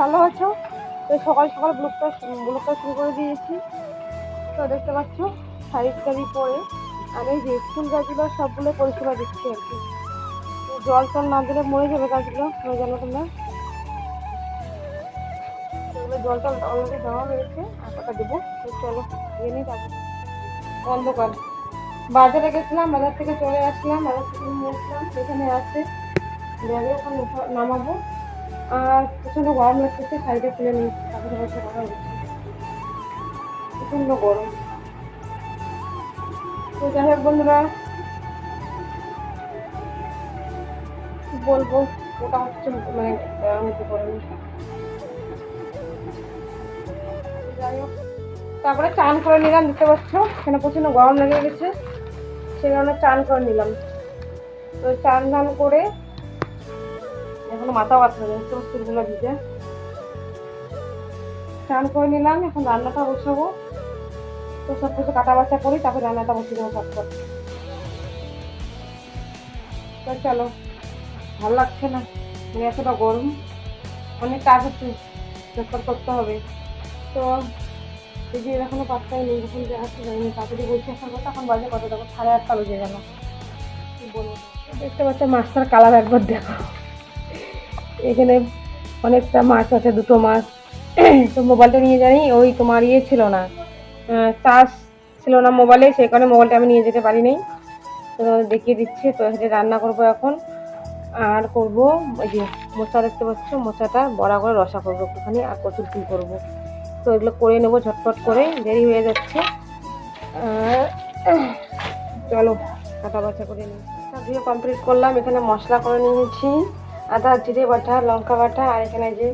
সকাল সকাল ব্লকটা ব্লকটা শুরু করে দিয়েছি। তো দেখতে পাচ্ছ শাড়ি টাড়ি পরে এই যে ফুল গাছগুলো সবগুলো পরিষেবা দিচ্ছি আর কি। জল টল না দিলে মরে যাবে গাছগুলো তুমি জানো তোমরা। জল টল অলরেডি দেওয়া হয়েছে আর কটা দেবো। তো চলো দিয়ে নিই তারপর। অন্ধকার। বাজারে গেছিলাম, বাজার থেকে চলে আসলাম, বাজার থেকে নিয়ে আসলাম, সেখানে আছে। নামাবো। আর প্রচণ্ড গরম লাগতেছে, শাড়িটা খুলে নিই, তারপরে বসে কথা বলছি। প্রচণ্ড গরম। তো যাই হোক বন্ধুরা বলব, ওটা হচ্ছে মানে গরম যাই হোক, তারপরে চান করে নিলাম, দেখতে পাচ্ছ? এখানে প্রচণ্ড গরম লেগে গেছে, সেই কারণে চান করে নিলাম। তো চান ধান করে এখনও মাথা বাঁচবে না তো চুলগুলো ভিজে। চান করে নিলাম, এখন রান্নাটা বসাবো। তো সব কিছু কাটা বাছা করি, তারপরে রান্নাটা বসিয়ে দেবো চটপট তো চলো, ভালো লাগছে না মানে এতটা গরম। অনেক কাজ হচ্ছে চটপট করতে হবে। তো দিদি এখনও পাত্তাই নেই, যখন যে আসতে যায়নি তাড়াতাড়ি বলছি আসার কথা এখন বাজে কত দেখো সাড়ে আটটা বেজে গেল। কি বলব? দেখতে পাচ্ছ মাছটার কালার একবার দেখো এখানে অনেকটা মাছ আছে, দুটো মাছ। তো মোবাইলটা নিয়ে জানি, ওই তোমার ইয়ে ছিল না চার্জ ছিল না মোবাইলে সেই কারণে মোবাইলটা আমি নিয়ে যেতে পারি নাই তো দেখিয়ে দিচ্ছি, তো এখানে রান্না করব এখন। আর করব, ওই যে মোচা দেখতে পাচ্ছ মোচাটা বড়া করে রসা করব একটুখানি, আর কচুর ফুল করব। তো এগুলো করে নেব ঝটপট করে, দেরি হয়ে যাচ্ছে। চলো কাটা বাছা করে নিই। দিয়ে কমপ্লিট করলাম, এখানে মশলা করে নিয়েছি। আদা, জিরে বাটা, লঙ্কা বাটা আর এখানে যে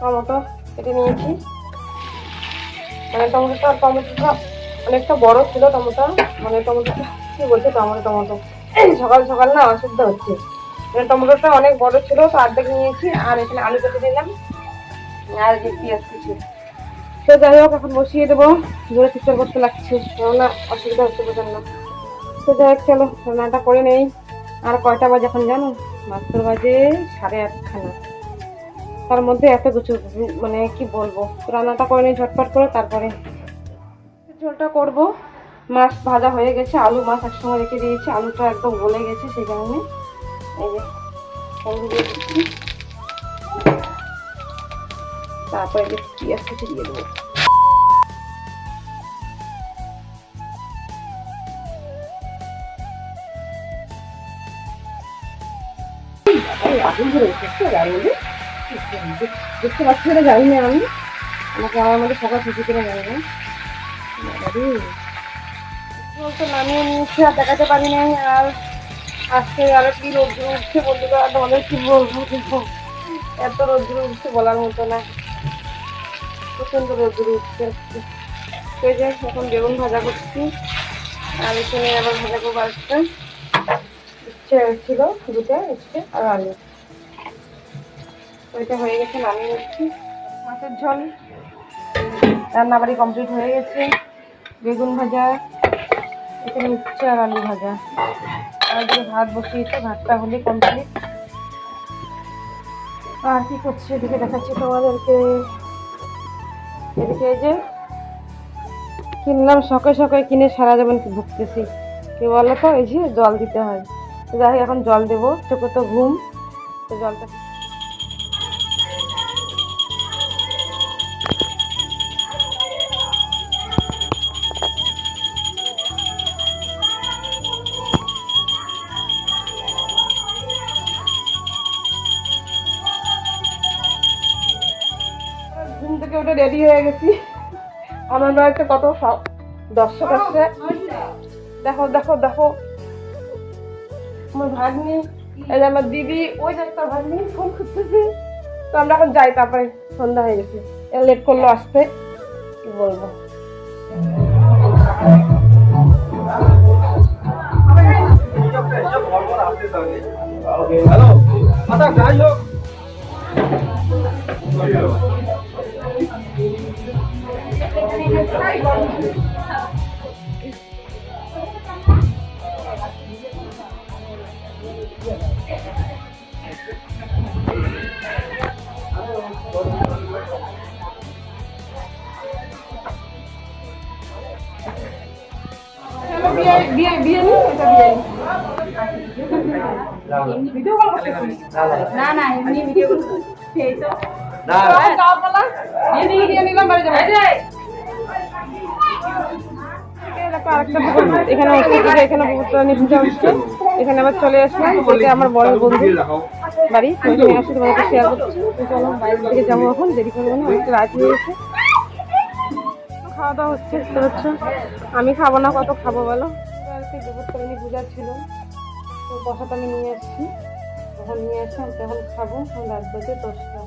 টমেটো কেটে নিয়েছি। মানে টমেটোটা টমেটোটা অনেকটা বড় ছিল টমেটো মানে টমেটোটা, কি বলছে টমেটো টমেটো? সকাল সকাল না অসুবিধা হচ্ছে। মানে টমেটোটা অনেক বড় ছিল, তো অর্ধেক নিয়েছি আর এখানে আলু কেটে দিলাম। আর যে পেঁয়াজ কুচি। তো যাই হোক, এখন বসিয়ে দেবো। জোরে চিৎকার করতে লাগছে। কেননা অসুবিধা হচ্ছে প্রচণ্ড তো যাই হোক, চলো, রান্নাটা করে নেই। আর কয়টা বাজে এখন জানো? মাত্র বাজে সাড়ে আটখানা। তার মধ্যে এত কিছু মানে কি বলব? রান্নাটা করে নিই, ঝটপট করে, তারপরে ঝোলটা করব। মাছ ভাজা হয়ে গেছে, আলু মাছ একসঙ্গে রেখে দিয়েছি। আলুটা একদম গলে গেছে সেই কারণে। এই যে তারপরে দিয়ে দেবো। আগুন ধরে উঠেছে, গাড়ি দেখতে পাচ্ছি না, জানি না আমি। আমাকে আমার মধ্যে সকাল ছুটি করে জানি না। তো নামিয়ে নিয়েছি, আর দেখাতে পারি নাই, আর আজকে আরও কি রোদ্র উঠছে বন্ধুরা আর তোমাদের কি বলব এত রোদ্র উঠছে বলার মতো না। প্রচণ্ড রোদ্র উঠছে আজকে। তো যে, এখন বেগুন ভাজা করছি। আর এখানে আবার ভাজা করব ইচ্ছে ছিল, দুটো ইচ্ছে আর আলু। ওইটা হয়ে গেছে, নামিয়ে নিচ্ছি। মাছের ঝোল। রান্নাবাড়ি কমপ্লিট হয়ে গেছে। বেগুন ভাজা, এখানে উচ্ছে আর আলু ভাজা। আর যে ভাত বসিয়েছে, ভাতটা হলে কমপ্লিট আর কি করছি এদিকে দেখাচ্ছি তোমাদেরকে। এদিকে যে কিনলাম, শখে শখে কিনে সারা জীবন ভুগতেছি? কি বলো তো এই যে জল দিতে হয়। যাই হোক, এখন জল দেবো। চোখে তো ঘুম। তো জলটা ঘুম থেকে উঠে রেডি হয়ে গেছি। আমার বাড়িতে কত দর্শক আসছে। দেখো দেখো দেখো। আমার ভাগ্নি, এই আমার দিদি, ওই যে একটা ভাগ্নি ফোন করতেছে। তো আমরা এখন যাই, তারপরে সন্ধ্যা হয়ে গেছে। এ লেট করল আসতে। কি বলব? চলো বিয়ে নি এটা বিয়ে নি ভিডিও কল করতেছি না না এমনি ভিডিও সেই তো না যাওয়ার পালা এদিকে দিয়ে নিলাম বাড়ি যাব দেখো আরেকটা পুকুর এখানে হচ্ছে এই যে এখানে পুকুরটা নিয়ে পূজা হচ্ছে এখানে আবার চলে আসলাম। এটা আমার বড় বন্ধু। বাড়ি তো। এখানে আসি তোমাদেরকে শেয়ার করছি। চলো বাইরের দিকে যাব এখন দেরি করব না। অনেকটা রাত হয়ে গেছে। খাওয়া দাওয়া হচ্ছে বুঝতে পারছ আমি খাব না কত খাব বলো? আর দুপুরতলানি পূজা ছিল। তো আমি নিয়ে আসছি। তখন নিয়ে আসলাম তখন খাব। রাত বাজে দশটা।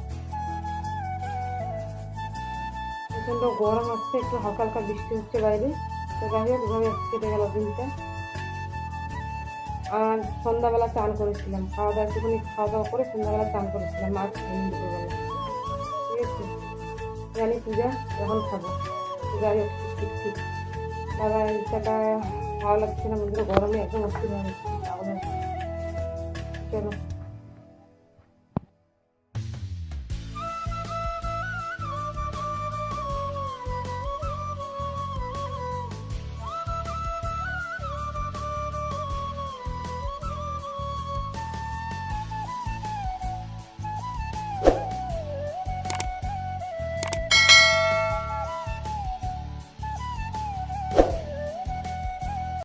প্রচণ্ড গরম হচ্ছে একটু হালকা হালকা বৃষ্টি হচ্ছে বাইরে। তো যাই হোক কেটে গেল দিনটা। আর সন্ধ্যাবেলা চান করেছিলাম। খাওয়া দাওয়া একটুখানি খাওয়া দাওয়া করে সন্ধ্যাবেলা চান করেছিলাম, মাছ ঠিক আছে? জানি পূজা, এখন খাব। পূজা ঠিক ঠিক দাদা ইচ্ছাটা ভালো লাগছে না গরমে একদম অসুবিধা হয়ে কেন